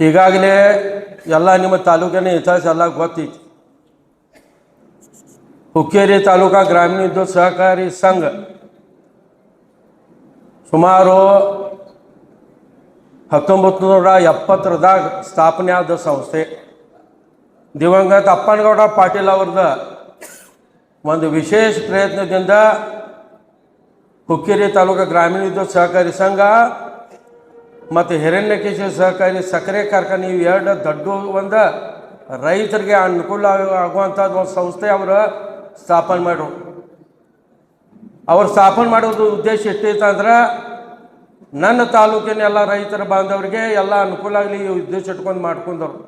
ಈಗಾಗಲೇ ಎಲ್ಲ ನಿಮ್ಮ ತಾಲೂಕಿನ ಇತಿಹಾಸ ಎಲ್ಲ ಗೊತ್ತೈತಿ. ಹುಕ್ಕೇರಿ ತಾಲೂಕಾ ಗ್ರಾಮೀಣ ಸಹಕಾರಿ ಸಂಘ ಸುಮಾರು ಹತ್ತೊಂಬತ್ತು ನೂರ ಎಪ್ಪತ್ತರದಾಗ ಸ್ಥಾಪನೆ ಆದ ಸಂಸ್ಥೆ. ದಿವಂಗತ ಅಪ್ಪನಗೌಡ ಪಾಟೀಲ್ ಅವ್ರದ ಒಂದು ವಿಶೇಷ ಪ್ರಯತ್ನದಿಂದ ಹುಕ್ಕೇರಿ ತಾಲೂಕಾ ಗ್ರಾಮೀಣ ಸಹಕಾರಿ ಸಂಘ ಮತ್ತು ಹಿರಣ್ಯಕೇಶ ಸಹಕಾರಿ ಸಕ್ಕರೆ ಕಾರ್ಖಾನೆ ಇವು ಎರಡು ದೊಡ್ಡ ಒಂದು ರೈತರಿಗೆ ಅನುಕೂಲ ಆಗುವಂಥದ್ದು ಒಂದು ಸಂಸ್ಥೆ ಅವರು ಸ್ಥಾಪನೆ ಮಾಡ್ರು. ಅವ್ರು ಸ್ಥಾಪನೆ ಮಾಡೋದು ಉದ್ದೇಶ ಎಷ್ಟೈತೆ ಅಂದ್ರೆ, ನನ್ನ ತಾಲೂಕಿನ ಎಲ್ಲ ರೈತರ ಬಾಂಧವರಿಗೆ ಎಲ್ಲ ಅನುಕೂಲ ಆಗಲಿ ಈ ಉದ್ದೇಶ ಇಟ್ಕೊಂಡು ಮಾಡ್ಕೊಂಡವ್ರು.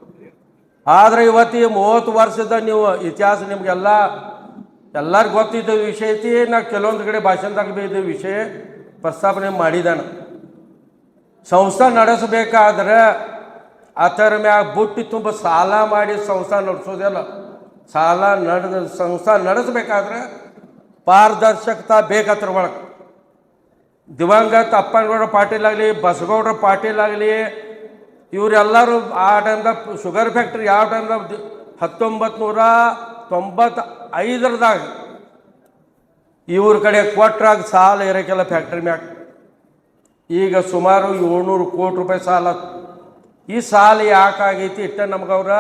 ಆದರೆ ಇವತ್ತು ಮೂವತ್ತು ವರ್ಷದ ನೀವು ಇತಿಹಾಸ ನಿಮಗೆಲ್ಲ ಎಲ್ಲರಿಗೂ ಗೊತ್ತಿದ್ದ ವಿಷಯ ಐತಿ, ನಾ ಕೆಲವೊಂದು ಕಡೆ ಭಾಷಣದಾಗ ಭೀ ಇದ್ದ ವಿಷಯ ಪ್ರಸ್ತಾಪನೆ ಮಾಡಿದ್ದಾನೆ ಸಂಸ್ಥೆ ನಡೆಸಬೇಕಾದ್ರೆ ಅದರ ಮ್ಯಾಗ ಬುಟ್ಟಿ ತುಂಬ ಸಾಲ ಮಾಡಿ ಸಂಸ್ಥೆ ನಡೆಸೋದಿಲ್ಲ. ಸಾಲ ನಡೆದ ಸಂಸ್ಥೆ ನಡೆಸಬೇಕಾದ್ರೆ ಪಾರದರ್ಶಕತಾ ಬೇಕತ್ರ ಒಳಗೆ. ದಿವಂಗತ ಅಪ್ಪನಗೌಡ ಪಾಟೀಲ್ ಆಗಲಿ ಬಸಗೌಡ ಪಾಟೀಲ್ ಆಗಲಿ ಇವರೆಲ್ಲರೂ ಆ ಟೈಮ್ದಾಗ ಶುಗರ್ ಫ್ಯಾಕ್ಟ್ರಿ ಯಾವ ಟೈಮ್ದಾಗ ಹತ್ತೊಂಬತ್ತು ನೂರ ತೊಂಬತ್ತ ಐದರದಾಗ ಇವ್ರ ಕಡೆ ಕೊಟ್ರಾಗ ಸಾಲ ಇರೋಕ್ಕೆಲ್ಲ ಫ್ಯಾಕ್ಟ್ರಿ ಮ್ಯಾಗ. ಈಗ ಸುಮಾರು ಏಳ್ನೂರು ಕೋಟಿ ರೂಪಾಯಿ ಸಾಲ. ಈ ಸಾಲ ಯಾಕಾಗೈತಿ ಇಟ್ಟ ನಮ್ಗೆ ಅವ್ರ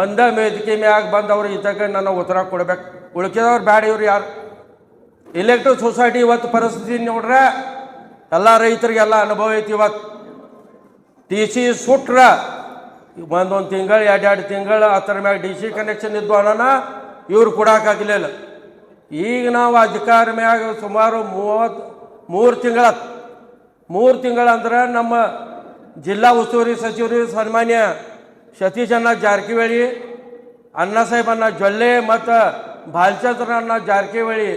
ಒಂದೇ ಮೇದಿಕೆ ಮ್ಯಾಗ ಬಂದವ್ರು ಇದಕ್ಕೆ ನನ್ನ ಉತ್ತರ ಕೊಡ್ಬೇಕು. ಉಳ್ಕಿದವ್ರು ಬ್ಯಾಡ ಇವ್ರು ಯಾರು? ಇಲೆಕ್ಟ್ರಿಕ್ ಸೊಸೈಟಿ ಇವತ್ತು ಪರಿಸ್ಥಿತಿ ನೋಡ್ರೆ ಎಲ್ಲ ರೈತರಿಗೆಲ್ಲ ಅನುಭವ ಐತಿ ಇವತ್ತು ಟಿ ಸಿ ಸುಟ್ರೆ ಒಂದೊಂದು ತಿಂಗಳು, ಎರಡು ತಿಂಗಳು ಹತ್ತರ ಮ್ಯಾಗ ಡಿ ಸಿ ಕನೆಕ್ಷನ್ ಇದ್ದು ಅನ್ನೋಣ ಇವ್ರು ಕೊಡೋಕ್ಕಾಗಲಿಲ್ಲ ಈಗ ನಾವು ಅಧಿಕಾರ ಮ್ಯಾಗ ಸುಮಾರು ಮೂವತ್ತು, ಮೂರು ತಿಂಗಳ ಮೂರು ತಿಂಗಳಂದ್ರೆ ನಮ್ಮ ಜಿಲ್ಲಾ ಉಸ್ತುವಾರಿ ಸಚಿವರು ಸನ್ಮಾನ್ಯ ಸತೀಶ್ ಅಣ್ಣ ಜಾರಕಿಹೊಳಿ, ಅಣ್ಣ ಸಾಹೇಬಣ್ಣ ಜೊಲ್ಲೆ ಮತ್ತು ಬಾಲಚಂದ್ರ ಅಣ್ಣ ಜಾರಕಿಹೊಳಿ,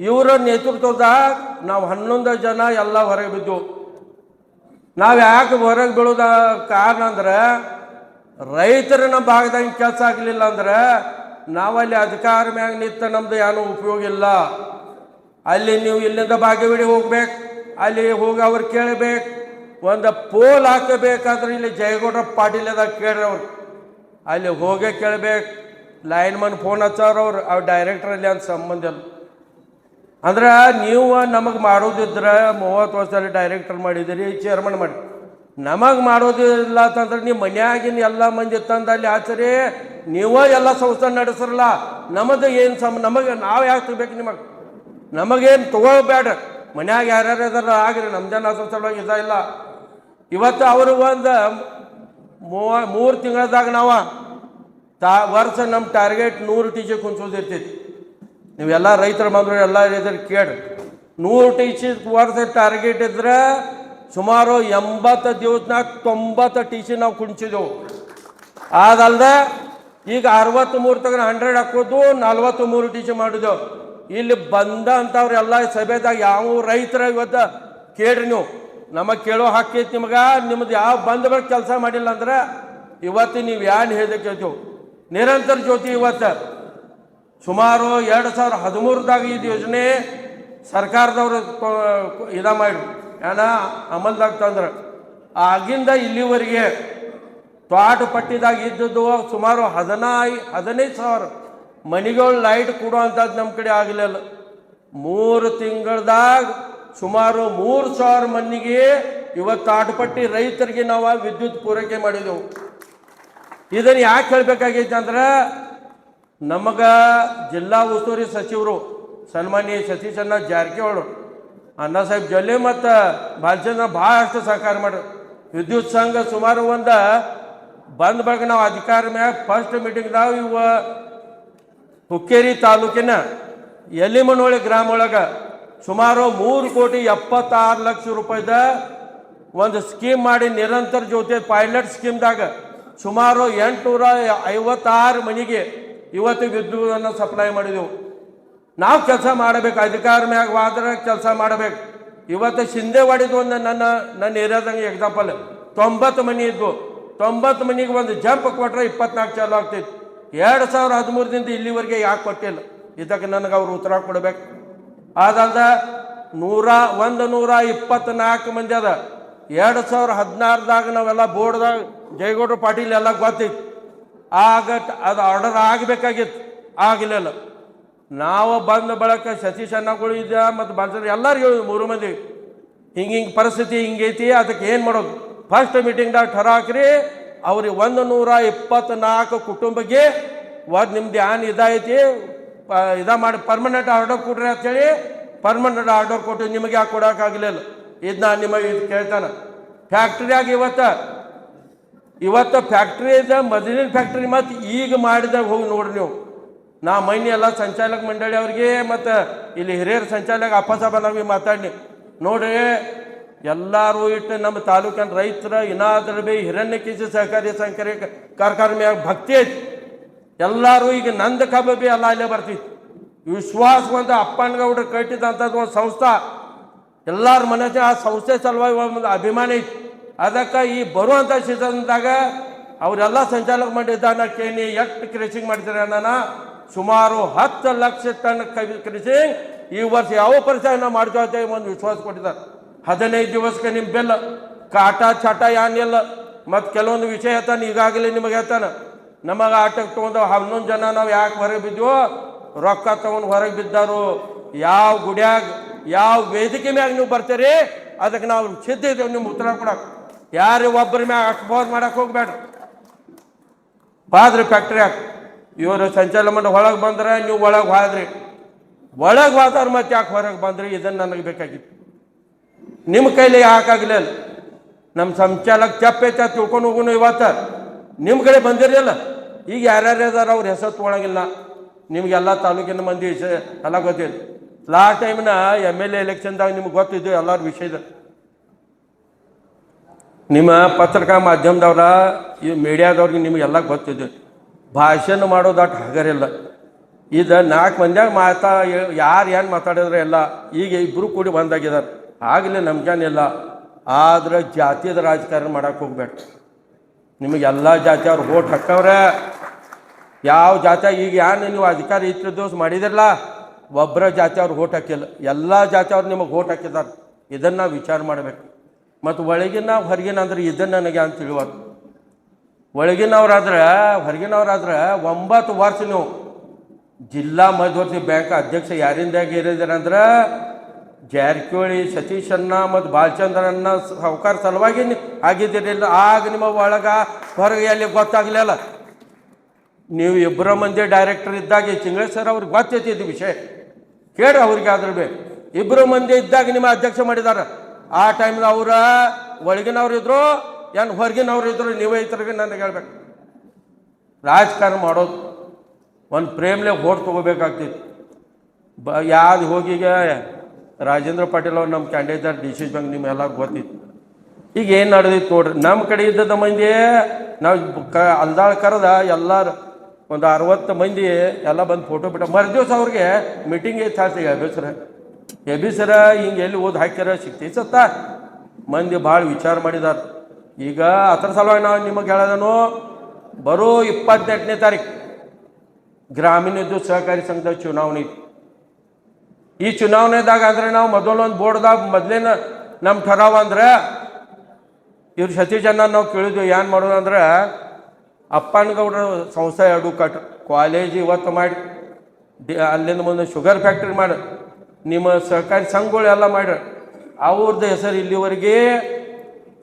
ಇವರ ನೇತೃತ್ವದಾಗ ನಾವು ಹನ್ನೊಂದು ಜನ ಎಲ್ಲ ಹೊರಗೆ ಬಿದ್ದೆವು. ನಾವು ಯಾಕೆ ಹೊರಗೆ ಬೀಳೋದ ಕಾರಣ ಅಂದ್ರೆ ರೈತರ ನಮ್ಮ ಭಾಗದಾಗ ಕೆಲಸ ಆಗಲಿಲ್ಲ ಅಂದ್ರೆ ನಾವಲ್ಲಿ ಅಧಿಕಾರ ಮ್ಯಾಗ ನಿಂತ ನಮ್ದು ಏನೂ ಉಪಯೋಗ ಇಲ್ಲ. ಅಲ್ಲಿ ನೀವು ಇಲ್ಲಿಂದ ಬಾಗೇವಾಡಿ ಹೋಗ್ಬೇಕು. ಅಲ್ಲಿ ಹೋಗಿ ಅವ್ರು ಕೇಳಬೇಕು. ಒಂದು ಪೋಲ್ ಹಾಕಬೇಕಾದ್ರೆ ಇಲ್ಲಿ ಜಯಗೌಡ ಪಾಟೀಲ್ ಅದಾಗ ಕೇಳ್ರಿ ಅವ್ರು. ಅಲ್ಲಿ ಹೋಗೇ ಕೇಳ್ಬೇಕು. ಲೈನ್ ಮನ್ ಫೋನ್ ಹಚ್ಚಾರ ಅವ್ರು. ಅವ್ರು ಡೈರೆಕ್ಟರ್ ಅಲ್ಲಿ ಅಂತ ಸಂಬಂಧ ಇಲ್ಲ. ಅಂದ್ರೆ ನೀವು ನಮಗೆ ಮಾಡೋದಿದ್ರೆ ಮೂವತ್ತು ವರ್ಷದಲ್ಲಿ ಡೈರೆಕ್ಟರ್ ಮಾಡಿದಿರಿ ಚೇರ್ಮನ್ ಮಾಡಿ. ನಮಗೆ ಮಾಡೋದಿಲ್ಲ ಅಂತಂದ್ರೆ ನೀವು ಮನೆಯಾಗಿನ ಎಲ್ಲ ಮಂದಿ ತಂದು ಅಲ್ಲಿ ಆಚರಿ ನೀವೇ ಎಲ್ಲ ಸಂಸ್ಥೆ ನಡೆಸಿರಲ್ಲ. ನಮ್ಮದು ಏನು ಸಮ ನಮಗೆ ನಾವು ಯಾಕೆ ಬೇಕು ನಿಮಗೆ? ನಮಗೇನು ತಗೋಬೇಡ ಮನ್ಯಾಗ ಯಾರ್ಯಾರು ಇದಾರ, ಆಗ್ರಿ ನಮ್ಮ ಜನ ಸಲುವಾಗಿ ಇದ ಇಲ್ಲ. ಇವತ್ತು ಅವರು ಒಂದು ಮೂವ ಮೂರು ತಿಂಗಳದಾಗ ನಾವು ತಾ, ವರ್ಷ ನಮ್ಮ ಟಾರ್ಗೆಟ್ ನೂರು ಟೀಚರ್ ಕುಂಚೋದಿರ್ತೈತಿ ನೀವೆಲ್ಲ ರೈತರ ಬಂದರು ಎಲ್ಲ ರೈತರು ಕೇಳಿ, ನೂರು ಟಿ ಸಿ ವರ್ಷ ಟಾರ್ಗೆಟ್ ಇದ್ರೆ ಸುಮಾರು ಎಂಬತ್ತು ದಿವಸನಾಗ ತೊಂಬತ್ತು ಟಿ ಸಿ ನಾವು ಕುಂಚಿದೆವು ಅದಲ್ಲದೆ ಈಗ ಅರವತ್ತ್ಮೂರು ತಗೊಂಡು ಹಂಡ್ರೆಡ್ ಹಾಕೋದು, ನಲ್ವತ್ತು ಮೂರು ಟಿ ಸಿ ಮಾಡಿದೆವು. ಇಲ್ಲಿ ಬಂದ ಅಂಥವ್ರೆಲ್ಲ ಸಭೆದಾಗ ಯಾವ ರೈತರ ಇವತ್ತು ಕೇಳ್ರಿ ನೀವು. ನಮಗೆ ಕೇಳೋ ಹಾಕೈತಿ ನಿಮಗೆ, ನಿಮ್ದು ಯಾವ ಬಂದ ಬರೋ ಕೆಲಸ ಮಾಡಿಲ್ಲ ಅಂದ್ರೆ ಇವತ್ತು ನೀವು ಏನು ಹೇಳಿದ ಕೇಳ್ತೀವಿ. ನಿರಂತರ ಜ್ಯೋತಿ ಇವತ್ತು. ಸುಮಾರು ಎರಡು ಸಾವಿರ ಹದಿಮೂರದಾಗ ಇದು ಯೋಜನೆ ಸರ್ಕಾರದವರು ಇದ ಮಾಡಿ ಏನ ಅಮಲ್ದಾಗ ತಂದ್ರೆ. ಆಗಿಂದ ಇಲ್ಲಿವರೆಗೆ ತ್ವಾಟ ಪಟ್ಟಿದಾಗ ಇದ್ದದ್ದು ಸುಮಾರು ಹದಿನೈ, ಹದಿನೈದು ಸಾವಿರ ಮನೆಗಳು ಲೈಟ್ ಕೊಡುವಂಥದ್ದು ನಮ್ಮ ಕಡೆ ಆಗಲಿಲ್ಲ ಮೂರು ತಿಂಗಳದಾಗ ಸುಮಾರು ಮೂರು ಸಾವಿರ ಮನೆಗೆ ಇವತ್ತು ಆಟಪಟ್ಟಿ ರೈತರಿಗೆ ನಾವು ವಿದ್ಯುತ್ ಪೂರೈಕೆ ಮಾಡಿದೆವು. ಇದನ್ನು ಯಾಕೆ ಹೇಳಬೇಕಾಗೈತೆ ಅಂದ್ರೆ, ನಮಗೆ ಜಿಲ್ಲಾ ಉಸ್ತುವಾರಿ ಸಚಿವರು ಸನ್ಮಾನ್ಯ ಸತೀಶಣ್ಣ ಜಾರಕಿಹೊಳಿ, ಅಣ್ಣ ಸಾಹೇಬ್ ಜೊಲ್ಲೆ ಮತ್ತು ಬಾಲಚಂದ್ರ ಭಾಳಷ್ಟು ಸಹಕಾರ ಮಾಡ್ರು ವಿದ್ಯುತ್ ಸಂಘ ಸುಮಾರು ಒಂದು ಬಂದ ಬಗ್ಗೆ ನಾವು ಅಧಿಕಾರ ಮ್ಯಾಗ ಫಸ್ಟ್ ಮೀಟಿಂಗ್ದಾಗ ಇವ ಹುಕ್ಕೇರಿ ತಾಲೂಕಿನ ಯಲಿಮನೋಳಿ ಗ್ರಾಮ ಒಳಗೆ ಸುಮಾರು ಮೂರು ಕೋಟಿ ಎಪ್ಪತ್ತಾರು ಲಕ್ಷ ರೂಪಾಯಿದ ಒಂದು ಸ್ಕೀಮ್ ಮಾಡಿ ನಿರಂತರ ಜ್ಯೋತಿ ಪೈಲಟ್ ಸ್ಕೀಮ್ದಾಗ ಸುಮಾರು ಎಂಟುನೂರ ಐವತ್ತಾರು ಮನೆಗೆ ಇವತ್ತು ವಿದ್ಯುತ್ತನ್ನು ಸಪ್ಲೈ ಮಾಡಿದೆವು. ನಾವು ಕೆಲಸ ಮಾಡಬೇಕು, ಅಧಿಕಾರ ಮ್ಯಾಗ ವಾದ್ರ ಕೆಲಸ ಮಾಡಬೇಕು. ಇವತ್ತು ಶಿಂದೆವಾಡಿದು ಒಂದು ನನ್ನ ನನ್ನ ಏರಿಯಾದಂಗೆ ಎಕ್ಸಾಂಪಲ್ ತೊಂಬತ್ತು ಮನೆ ಇದ್ವು. ತೊಂಬತ್ತು ಮನೆಗೆ ಒಂದು ಜಂಪ್ ಕೊಟ್ಟರೆ ಇಪ್ಪತ್ನಾಲ್ಕು ಚಾಲು ಆಗ್ತೈತಿ ಎರಡು ಸಾವಿರ ಹದಿಮೂರರಿಂದ ಇಲ್ಲಿವರೆಗೆ ಯಾಕೆ ಕೊಟ್ಟಿಲ್ಲ? ಇದಕ್ಕೆ ನನಗೆ ಅವರು ಉತ್ತರ ಕೊಡಬೇಕು. ಅದಲ್ದ ನೂರ ಒಂದು, ನೂರ ಇಪ್ಪತ್ನಾಲ್ಕು ಮಂದಿ ಅದ. ಎರಡು ಸಾವಿರ ಹದಿನಾರದಾಗ ನಾವೆಲ್ಲ ಬೋರ್ಡ್ದಾಗ ಜಯಗೌಡ್ರ ಪಾಟೀಲ್ ಎಲ್ಲ ಗೊತ್ತಿತ್ತು. ಆಗ ಅದು ಆರ್ಡರ್ ಆಗಬೇಕಾಗಿತ್ತು. ಆಗಲಿಲ್ಲ. ನಾವು ಬಂದ ಬಳಕ ಸತೀಶ್ ಅನ್ನಗಳು ಇದ್ದ ಮತ್ತು ಬಂದ ಎಲ್ಲರಿಗೂ ಮೂರು ಮಂದಿ. ಹಿಂಗೆ ಹಿಂಗೆ ಪರಿಸ್ಥಿತಿ ಹಿಂಗೈತಿ, ಅದಕ್ಕೆ ಏನು ಮಾಡೋದು? ಫಸ್ಟ್ ಮೀಟಿಂಗ್ದಾಗ ಠರ ಹಾಕ್ರಿ ಅವ್ರಿಗೆ ಒಂದು ನೂರ ಇಪ್ಪತ್ತ್ನಾಲ್ಕು ಕುಟುಂಬಕ್ಕೆ ಒಂದು ನಿಮ್ದು ಏನ್ ಇದೈತಿ ಇದ ಮಾಡಿ ಪರ್ಮನೆಂಟ್ ಆರ್ಡರ್ ಕೊಡ್ರಿ ಅಂತೇಳಿ ಪರ್ಮನೆಂಟ್ ಆರ್ಡರ್ ಕೊಟ್ಟು ನಿಮಗೆ ಯಾಕೆ ಕೊಡೋಕ್ಕಾಗಲಿಲ್ಲ ಇದನ್ನ ನಿಮಗೆ ಇದು ಕೇಳ್ತಾನೆ. ಫ್ಯಾಕ್ಟ್ರಿಯಾಗ ಇವತ್ತು ಇವತ್ತು ಫ್ಯಾಕ್ಟ್ರಿ ಇದೆ, ಮೊದಲಿನ ಫ್ಯಾಕ್ಟ್ರಿ ಮತ್ತು ಈಗ ಮಾಡಿದಾಗ ಹೋಗಿ ನೋಡ್ರಿ ನೀವು. ನಾ ಮೈನಿ ಎಲ್ಲ ಸಂಚಾಲಕ ಮಂಡಳಿ ಅವ್ರಿಗೆ ಮತ್ತು ಇಲ್ಲಿ ಹಿರಿಯರ ಸಂಚಾಲಕ ಅಪ್ಪಸಾಬ ನಮಗೆ ಮಾತಾಡಿ ನೋಡ್ರಿ ಎಲ್ಲರೂ ಇಟ್ಟು ನಮ್ಮ ತಾಲೂಕಿನ ರೈತರ ಏನಾದರೂ ಬಿ ಹಿರಣ್ಯ ಕೇಜಿ ಸಹಕಾರಿ ಸಂಕರಿ ಕಾರ್ಖಾನೆ ಭಕ್ತಿ ಐತಿ. ಎಲ್ಲರೂ ಈಗ ನಂದ ಕಬ್ಬ ಬಿ ಎಲ್ಲ ಅಲ್ಲೇ ಬರ್ತಿತ್ತು. ಒಂದು ಅಪ್ಪನಗೌಡ್ರು ಕಟ್ಟಿದಂಥದ್ದು ಒಂದು ಸಂಸ್ಥೆ. ಎಲ್ಲರ ಮನಸ್ಸು ಆ ಸಂಸ್ಥೆ ಸಲುವಾಗಿ ಒಂದು ಅಭಿಮಾನ ಐತಿ. ಅದಕ್ಕೆ ಈ ಬರುವಂಥ ಸೀಸನ್ದಾಗ ಅವರೆಲ್ಲ ಸಂಚಾಲಕ ಮಾಡಿದ್ದಾನ ಕೇನಿ ಎಷ್ಟು ಕ್ರೆಸಿಂಗ್ ಮಾಡಿದ್ದಾರೆ ಅನ್ನ ಸುಮಾರು ಹತ್ತು ಲಕ್ಷ ಟನ್ ಕವಿ ಕ್ರಷಿಂಗ್ ಈ ವರ್ಷ ಯಾವ ಪರಿಸರ ನಾವು ಅಂತ ಒಂದು ವಿಶ್ವಾಸ ಕೊಟ್ಟಿದ್ದಾರೆ. ಹದಿನೈದು ದಿವಸಕ್ಕೆ ನಿಮ್ಮ ಬೆಲ್ಲ ಕಾಟ ಚಾಟ ಏನಿಲ್ಲ ಮತ್ತು ಕೆಲವೊಂದು ವಿಷಯ ಹೇಳ್ತಾನೆ, ಈಗಾಗಲೇ ನಿಮಗೆ ಹೇಳ್ತಾನೆ. ನಮಗೆ ಆಟಕ್ಕೆ ತೊಗೊಂಡು ಹನ್ನೊಂದು ಜನ ನಾವು ಯಾಕೆ ಹೊರಗೆ ಬಿದ್ದೀವೋ ರೊಕ್ಕ ತಗೊಂಡು ಹೊರಗೆ ಬಿದ್ದಾರು, ಯಾವ ಗುಡಿಯಾಗ, ಯಾವ ವೇದಿಕೆ ಮ್ಯಾಗ ನೀವು ಬರ್ತೀರಿ, ಅದಕ್ಕೆ ನಾವು ಸಿದ್ಧ ಇದ್ದೇವೆ ನಿಮ್ಮ ಉತ್ತರ ಕೊಡಕ್ಕೆ ಯಾರು ಒಬ್ಬರ ಮ್ಯಾಗ ಅಕ್ಬೋದ್ ಮಾಡಕ್ಕೆ ಹೋಗ್ಬೇಡ. ಬಾದ್ರಿ ಫ್ಯಾಕ್ಟ್ರಿಯಾಗ ಇವರು ಸಂಚಾಲನ ಮಾಡಿ ಒಳಗೆ ಬಂದ್ರೆ ನೀವು ಒಳಗೆ ಹೋದ್ರಿ. ಒಳಗೆ ಹೋದ್ರೆ ಮತ್ತೆ ಯಾಕೆ ಹೊರಗೆ ಬಂದ್ರಿ, ಇದನ್ನು ನನಗೆ ಬೇಕಾಗಿತ್ತು. ನಿಮ್ಮ ಕೈಲಿ ಹಾಕಾಗ್ಲಿಲ್ಲ. ನಮ್ಮ ಸಂಚಾಲಕ ಚಪ್ಪೈತೆ ತಿಳ್ಕೊಂಡು ಹೋಗೋನು ಇವತ್ತು. ನಿಮ್ಮ ಕಡೆ ಬಂದಿರಲಿಲ್ಲ. ಈಗ ಯಾರ್ಯಾರು ಇದ್ದಾರೆ ಅವ್ರ ಹೆಸರು ತೊಗೊಳಂಗಿಲ್ಲ. ನಿಮಗೆಲ್ಲ ತಾಲೂಕಿನ ಮಂದಿ ಎಲ್ಲ ಗೊತ್ತಿದೆ ಲಾಸ್ಟ್ ಟೈಮ್ನ ಎಂ ಎಲ್ ಎ ಎಲೆಕ್ಷನ್ದಾಗ ನಿಮ್ಗೆ ಗೊತ್ತಿದ್ದು ಎಲ್ಲರ ವಿಷಯದ. ನಿಮ್ಮ ಪತ್ರಿಕಾ ಮಾಧ್ಯಮದವ್ರ, ಈ ಮೀಡಿಯಾದವ್ರಿಗೆ ನಿಮಗೆಲ್ಲ ಗೊತ್ತಿದ್ದು. ಭಾಷಣ ಮಾಡೋದಾಟ ಹಗರಿಲ್ಲ ಇದು ನಾಲ್ಕು ಮಂದ್ಯಾಗ ಮಾತಾ, ಯಾರು ಏನು ಮಾತಾಡಿದ್ರೆ ಎಲ್ಲ, ಈಗ ಇಬ್ಬರು ಕೂಡಿ ಬಂದಾಗಿದ್ದಾರೆ ಆಗಲೇ ನಮ್ಗೇನಿಲ್ಲ ಆದ್ರೆ ಜಾತಿಯದ ರಾಜಕಾರಣ ಮಾಡೋಕೆ ಹೋಗ್ಬೇಡ ನಿಮಗೆಲ್ಲ ಜಾತಿಯವ್ರು ಓಟ್ ಹಾಕವ್ರೆ. ಯಾವ ಜಾತಿ, ಈಗ ಏನು ನೀವು ಅಧಿಕಾರ ಇತ್ತು ದಿವಸ ಮಾಡಿದಿರಲ್ಲ ಒಬ್ಬರ ಜಾತಿಯವ್ರು ಓಟ್ ಹಾಕಿಲ್ಲ. ಎಲ್ಲ ಜಾತಿಯವ್ರು ನಿಮಗೆ ಓಟ್ ಹಾಕಿದ್ದಾರೆ ಇದನ್ನು ವಿಚಾರ ಮಾಡಬೇಕು. ಮತ್ತು ಒಳಗಿನ ಹೊರಗಿನ ಅಂದ್ರೆ ಇದನ್ನು ನನಗೆ ಅಂತ ತಿಳಿವತ್ತು ಒಳಗಿನವ್ರಾದ್ರೆ ಹೊರಗಿನವ್ರಾದ್ರೆ ಒಂಬತ್ತು ವರ್ಷ ನೀವು ಜಿಲ್ಲಾ ಮಧ್ಯವರ್ತಿ ಬ್ಯಾಂಕ್ ಅಧ್ಯಕ್ಷ ಯಾರಿಂದ ಇರಿದ್ದೀರ ಅಂದ್ರೆ ಜಾರಕಿಹೊಳಿ ಸತೀಶನ್ನ ಮತ್ತು ಬಾಲಚಂದ್ರನ್ನ ಸಾವುಕಾರ ಸಲುವಾಗಿ ಆಗಿದ್ದಿರಲಿಲ್ಲ ಆಗಿದ್ದೀರಿಲ್ಲ. ಆಗ ನಿಮ್ಮ ಒಳಗ ಹೊರಗೆ ಎಲ್ಲಿ ಗೊತ್ತಾಗಲಿಲ್ಲ. ನೀವು ಇಬ್ಬರ ಮಂದಿ ಡೈರೆಕ್ಟರ್ ಇದ್ದಾಗ ಚಿಂಗಳ ಸರ್ ಅವ್ರಿಗೆ ಗೊತ್ತೈತಿ ಇದು ವಿಷಯ. ಕೇಳಿ ಅವ್ರಿಗೆ ಆದ್ರೆ ಬೇಕು ಇಬ್ಬರು ಮಂದಿ ಇದ್ದಾಗ ನಿಮ್ಮ ಅಧ್ಯಕ್ಷ ಮಾಡಿದಾರ. ಆ ಟೈಮ್ನ ಅವರ ಒಳಗಿನವ್ರು ಇದ್ರು, ಏನು ಹೊರಗಿನವ್ರು ಇದ್ರು, ನೀವೇ ಇದ್ರಿಗೆ ನನಗೆ ಹೇಳ್ಬೇಕು. ರಾಜಕಾರಣ ಮಾಡೋದು. ಒಂದು ಪ್ರೇಮ್ಲೆ ಓಟ್ ತೊಗೋಬೇಕಾಗ್ತಿತ್ತು ಬ ಯಾವ್ದು ಹೋಗೀಗ ರಾಜೇಂದ್ರ ಪಾಟೀಲ್ ಅವ್ರು ನಮ್ಮ ಕ್ಯಾಂಡಿಡೇಟ್ ಡಿ ಸಿ ಬ್ಯಾಂಕ್ ನಿಮ್ಮೆಲ್ಲ ಗೊತ್ತಿತ್ತು. ಈಗ ಏನು ನಡೆದಿತ್ತು ನೋಡ್ರಿ ನಮ್ಮ ಕಡೆ ಇದ್ದದ ಮಂದಿ ನಾವು ಕ ಅಲ್ದಾಳ್ ಕರೆದ ಎಲ್ಲರೂ ಒಂದು ಅರವತ್ತು ಮಂದಿ ಎಲ್ಲ ಬಂದು ಫೋಟೋ ಬಿಟ್ಟ ಮರುದಿವ್ಸ ಅವ್ರಿಗೆ ಮೀಟಿಂಗ್ ಐತೆ ಸರ. ಎಬಿ ಸರ ಹಿಂಗೆ ಎಲ್ಲಿ ಓದಿ ಹಾಕ್ಯಾರ ಸಿಕ್ತಿ ಸತ್ತ. ಮಂದಿ ಭಾಳ ವಿಚಾರ ಮಾಡಿದಾರ. ಈಗ ಅದರ ಸಲುವಾಗಿ ನಾವು ನಿಮಗೆ ಹೇಳೋದನು, ಬರೋ ಇಪ್ಪತ್ತೆಂಟನೇ ತಾರೀಕು ಗ್ರಾಮೀಣದ್ದು ಸಹಕಾರಿ ಸಂಘದ ಚುನಾವಣೆ. ಈ ಚುನಾವಣೆದಾಗ ಅಂದ್ರೆ ನಾವು ಮೊದಲೊಂದು ಬೋರ್ಡ್ದಾಗ ಮೊದಲೇನ ನಮ್ಮ ಠರಾವ ಅಂದ್ರೆ, ಇವ್ರು ಸತೀಶ್ ಜನ ನಾವು ಕೇಳಿದ್ವಿ, ಏನು ಮಾಡೋದಂದ್ರೆ ಅಪ್ಪನಗೌಡ್ರ ಸಂಸ್ಥೆ ಎರಡು ಕಟ್ ಕಾಲೇಜ್ ಇವತ್ತು ಮಾಡಿ, ಡಿ, ಅಲ್ಲಿಂದ ಮುಂದೆ ಶುಗರ್ ಫ್ಯಾಕ್ಟ್ರಿ ಮಾಡಿ, ನಿಮ್ಮ ಸಹಕಾರಿ ಸಂಘಗಳು ಎಲ್ಲ ಮಾಡ್ರಿ ಅವ್ರದ್ದು ಹೆಸರು ಇಲ್ಲಿವರೆಗೆ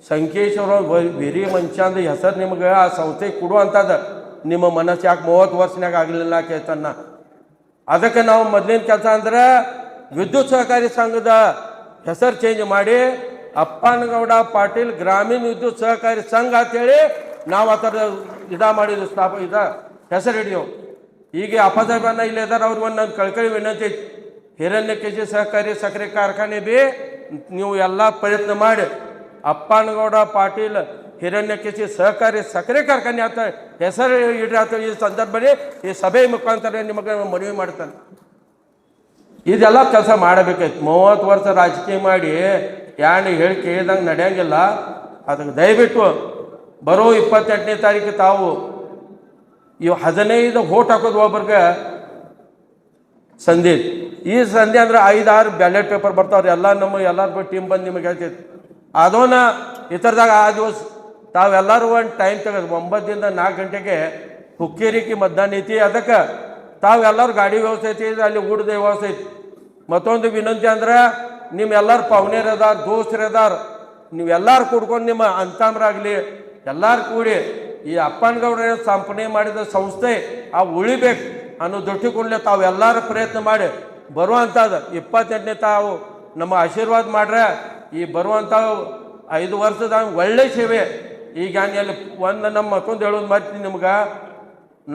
ಸಂಕೇಶ್ವರ ವೆರಿ ಮಂಚಂದ ಹೆಸರು ನಿಮ್ಗೆ ಆ ಸಂಸ್ಥೆಗೆ ಕೊಡುವಂಥದ್ದು ನಿಮ್ಮ ಮನಸ್ಸು ಯಾಕೆ ಮೂವತ್ತು ವರ್ಷನಾಗ ಆಗಲಿಲ್ಲ ಕೇಳ್ತಾನ ಅದಕ್ಕೆ ನಾವು ಮೊದಲಿನ ಕೆಲಸ ಅಂದ್ರೆ ವಿದ್ಯುತ್ ಸಹಕಾರಿ ಸಂಘದ ಹೆಸರು ಚೇಂಜ್ ಮಾಡಿ ಅಪ್ಪನಗೌಡ ಪಾಟೀಲ್ ಗ್ರಾಮೀಣ ವಿದ್ಯುತ್ ಸಹಕಾರಿ ಸಂಘ ಅಂತೇಳಿ ನಾವು ಆ ಥರದ ಇದ ಮಾಡಿದ್ವಿ ಸ್ಥಾಪ, ಇದ ಹೆಸರು ಹಿಡಿಯೋ ಈಗ ಅಪ್ಪಸಾಹೇಬನ್ನ ಇಲ್ಲಿ ಇದಾರೆ ಅವ್ರಿಗೆ ಒಂದು ನನ್ನ ಕಳ್ಕಳಿ ವಿನಂತಿ ಹಿರಣ್ಯ ಕೆಜಿ ಸಹಕಾರಿ ಸಕ್ಕರೆ ಕಾರ್ಖಾನೆ ಬಿ, ನೀವು ಎಲ್ಲ ಪ್ರಯತ್ನ ಮಾಡಿ. ಅಪ್ಪನಗೌಡ ಪಾಟೀಲ್ ಹಿರಣ್ಯ ಕೆಜಿ ಸಹಕಾರಿ ಸಕ್ಕರೆ ಕಾರ್ಖಾನೆ ಅಂತ ಹೆಸರು ಇಡ್ರಿ ಅಂತ ಈ ಸಂದರ್ಭದಲ್ಲಿ ಈ ಸಭೆ ಮುಖಾಂತರ ನಿಮಗೆ ಮನವಿ ಮಾಡ್ತಾನೆ. ಇದೆಲ್ಲ ಕೆಲಸ ಮಾಡಬೇಕಾಯ್ತು. ಮೂವತ್ತು ವರ್ಷ ರಾಜಕೀಯ ಮಾಡಿ ಯಾಣಿ ಹೇಳಿ ಕೇಳಿದಂಗೆ ನಡೆಯಂಗಿಲ್ಲ. ಅದಕ್ಕೆ ದಯವಿಟ್ಟು ಬರೋ ಇಪ್ಪತ್ತೆಂಟನೇ ತಾರೀಕು ತಾವು ಇವು ಹದಿನೈದು ಓಟ್ ಹಾಕೋದು ಒಬ್ಬರಿಗೆ ಸಂಧಿ ಈ ಸಂಧಿ ಅಂದ್ರೆ ಐದಾರು ಬ್ಯಾಲೆಟ್ ಪೇಪರ್ ಬರ್ತಾವ್ರಿ. ಎಲ್ಲ ನಮ್ಮ ಎಲ್ಲರ ಟೀಮ್ ಬಂದು ನಿಮಗೆ ಹೇಳ್ತೈತಿ. ಅದೋನ ಇತರದಾಗ ಆ ದಿವಸ ತಾವೆಲ್ಲರೂ ಒಂದು ಟೈಮ್ ತೆಗೆದು ಒಂಬತ್ತರಿಂದ ನಾಲ್ಕು ಗಂಟೆಗೆ ಹುಕ್ಕೇರಿಕೆ ಮತದಾನ ಐತಿ. ಅದಕ್ಕೆ ತಾವೆಲ್ಲರೂ ಗಾಡಿ ವ್ಯವಸ್ಥೆ ಐತಿ ಅಲ್ಲಿ ಊಟದ ವ್ಯವಸ್ಥೆ ಐತಿ. ಮತ್ತೊಂದು ವಿನಂತಿ ಅಂದ್ರೆ ನಿಮ್ಮೆಲ್ಲರ ಪಾವನೇರು ಅದಾರ, ದೋಸ್ತರು ಅದಾರ ನೀವೆಲ್ಲರೂ ಕೂಡ್ಕೊಂಡು ನಿಮ್ಮ ಅಂತಾಮರಾಗಲಿ ಎಲ್ಲರೂ ಕೂಡಿ ಈ ಅಪ್ಪನಗೌಡ್ರ ಸಂಪನೆ ಮಾಡಿದ ಸಂಸ್ಥೆ, ಆ ಉಳಿಬೇಕು ಅನ್ನೋ ದೃಷ್ಟಿಕೋನಲೆ ತಾವೆಲ್ಲರೂ ಪ್ರಯತ್ನ ಮಾಡಿ. ಬರುವಂಥದ್ದು ಇಪ್ಪತ್ತೆಂಟನೇ ತಾವು ನಮ್ಮ ಆಶೀರ್ವಾದ ಮಾಡ್ರೆ, ಈ ಬರುವಂಥ ಐದು ವರ್ಷದ ಒಳ್ಳೆ ಸೇವೆ. ಈಗ ಒಂದು ನಮ್ಮ ಮತ್ತೊಂದು ಹೇಳೋದು ಮತ್ತೆ ನಿಮ್ಗೆ.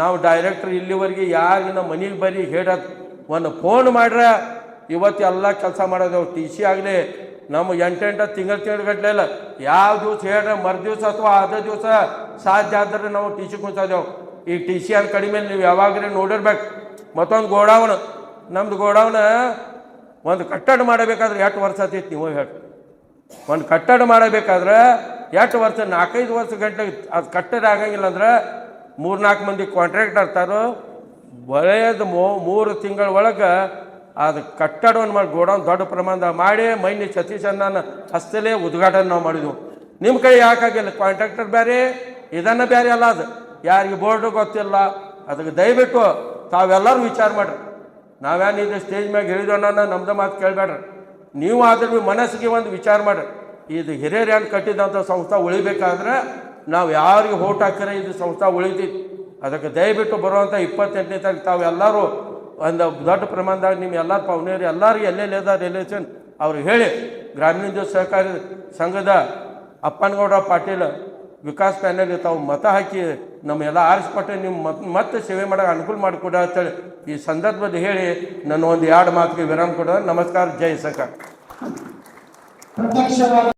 ನಾವು ಡೈರೆಕ್ಟ್ರ್ ಇಲ್ಲಿವರೆಗೆ ಯಾರು ನಮ್ಮ ಮನೆಗೆ ಬರೀ ಹೇಳತ್ ಒಂದು ಫೋನ್ ಮಾಡ್ರೆ, ಇವತ್ತು ಎಲ್ಲ ಕೆಲಸ ಮಾಡೋದು ಟಿ ಸಿ ಆಗಲಿ ನಮ್ಮ ಎಂಟೆಂಟು ತಿಂಗಳು ತಿಂಗಳು ಗಟ್ಟಲೆ ಇಲ್ಲ. ಯಾವ ದಿವಸ ಹೇಳ್ರೆ ಮರು ದಿವಸ ಅಥವಾ ಅದೇ ದಿವಸ ಸಾಧ್ಯ ಆದ್ರೆ ನಾವು ಟಿ ಸಿ ಕುಂತಿದ್ದೆವು ಈ ಟಿ ಸಿ ಅಂತ ಕಡಿಮೆ ನೀವು ಯಾವಾಗ್ರೆ ನೋಡಿರ್ಬೇಕು. ಮತ್ತೊಂದು ಗೋಡೌನ್. ನಮ್ದು ಗೋಡೌನ್ ಒಂದು ಕಟ್ಟಡ ಮಾಡಬೇಕಾದ್ರೆ ಎಷ್ಟು ವರ್ಷ ಆತೈತಿ ನೀವು ಹೇಳಿ. ಒಂದು ಕಟ್ಟಡ ಮಾಡಬೇಕಾದ್ರೆ ಎಷ್ಟು ವರ್ಷ ನಾಲ್ಕೈದು ವರ್ಷ ಗಂಟೆ ಅದು ಕಟ್ಟಡ ಆಗಂಗಿಲ್ಲ ಅಂದ್ರೆ ಮೂರ್ನಾಲ್ಕು ಮಂದಿ ಕಾಂಟ್ರಾಕ್ಟರ್ ತಾರು ಬಳೆಯದು ಮೂರು ತಿಂಗಳ ಒಳಗೆ ಅದು ಕಟ್ಟಡವನ್ನು ಮಾಡಿ, ಗೋಡೌನ್ ದೊಡ್ಡ ಪ್ರಮಾಣದಾಗ ಮಾಡಿ, ಮೈನಿ ಸತೀಶ್ ಅಣ್ಣನ ಹಸ್ತಲೇ ಉದ್ಘಾಟನೆ ನಾವು ಮಾಡಿದ್ವು. ನಿಮ್ಮ ಕೈ ಯಾಕಾಗಿಲ್ಲ ಕಾಂಟ್ರಾಕ್ಟರ್ ಬೇರೆ ಇದನ್ನು ಬೇರೆ ಅಲ್ಲ ಅದು. ಯಾರಿಗೆ ಬೋರ್ಡು ಗೊತ್ತಿಲ್ಲ. ಅದಕ್ಕೆ ದಯವಿಟ್ಟು ತಾವೆಲ್ಲರೂ ವಿಚಾರ ಮಾಡ್ರಿ. ನಾವೇನು ಇದು ಸ್ಟೇಜ್ ಮ್ಯಾಗ ಹೇಳಿದೋಣ ನಮ್ದು ಮಾತು ಕೇಳಬೇಡ್ರಿ ನೀವು ಆದರೂ ಮನಸ್ಸಿಗೆ ಒಂದು ವಿಚಾರ ಮಾಡ್ರಿ. ಇದು ಹಿರಿಯರು ಏನು ಕಟ್ಟಿದಂಥ ಸಂಸ್ಥೆ ಉಳಿಬೇಕಾದ್ರೆ ನಾವು ಯಾರಿಗೆ ಓಟ್ ಹಾಕಿದ್ರೆ ಇದು ಸಂಸ್ಥೆ ಉಳಿತೈತಿ. ಅದಕ್ಕೆ ದಯವಿಟ್ಟು ಬರುವಂಥ ಇಪ್ಪತ್ತೆಂಟನೇ ತಾರೀಕು ತಾವೆಲ್ಲರೂ ಒಂದು ದೊಡ್ಡ ಪ್ರಮಾಣದಾಗ ನಿಮ್ಮ ಎಲ್ಲ ಪವನಿಯರು ಎಲ್ಲರಿಗೆ ಎಲ್ಲೆಲ್ಲಿ ಅದ ರಿಲೇಷನ್ ಅವ್ರಿಗೆ ಹೇಳಿ. ಗ್ರಾಮೀಣ ಸಹಕಾರಿ ಸಂಘದ ಅಪ್ಪನಗೌಡ ಪಾಟೀಲ್ ವಿಕಾಸ್ ಪ್ಯಾನಲ್ಗೆ ತಾವು ಮತ ಹಾಕಿ ನಮ್ಮೆಲ್ಲ ಆರಿಸ್ಪಟ್ಟೆ ನಿಮ್ಮ ಮತ್, ಮತ್ತೆ ಸೇವೆ ಮಾಡೋಕೆ ಅನುಕೂಲ ಮಾಡಿಕೊಡ ಅಂತೇಳಿ ಈ ಸಂದರ್ಭದಲ್ಲಿ ಹೇಳಿ ನನ್ನ ಒಂದು ಎರಡು ಮಾತಿಗೆ ವಿರಾಮ ಕೊಡ ನಮಸ್ಕಾರ, ಜೈ ಪ್ರತ್ಯಕ್ಷವಾಗಿ